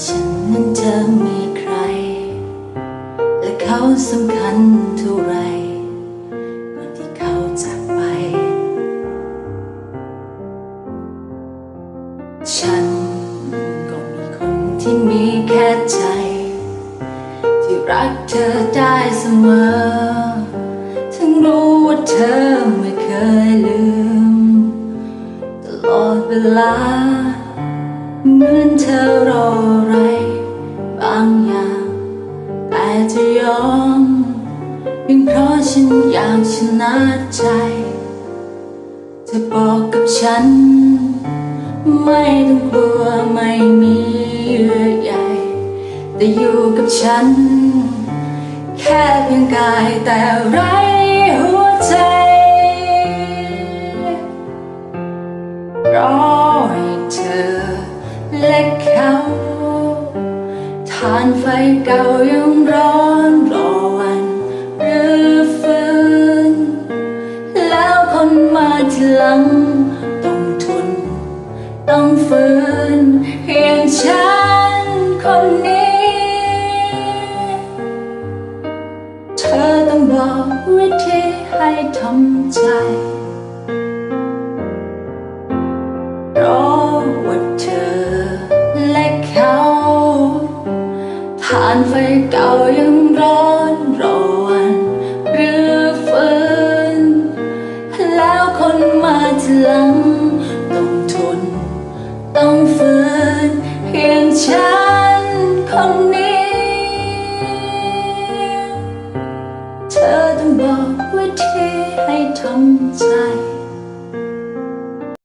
ฉันนั้นเธอมีใคร และเขาสำคัญเท่าไรก่อนที่เขาจากไป ฉันก็มีคนที่มีแค่ใจ ที่รักเธอได้เสมอถึงรู้ว่าเธอไม่เคยลืม ตลอดเวลา เหมือนเธอรออะไร บางอย่างแต่จะยอมเพียงเพราะฉันอยากชนะใจ เธอบอกกับฉัน ไม่ต้องกลัวไม่มีเยื่อใยแต่อยู่กับฉัน แค่เพียงกายแต่ไรหัวใจรอให้เธอ และเขาทานไฟเก่ายังร้อนรอวันหรือฟื้นแล้วคนมาทีหลังต้องทนต้องฝืนเพียงฉันคนนี้ เธอต้องบอกวิธีให้ทำใจ ผ่านไฟเก่ายังร้อนรอวันหรือฟื้นแล้วคนมาทีหลังต้องทนต้องฝืน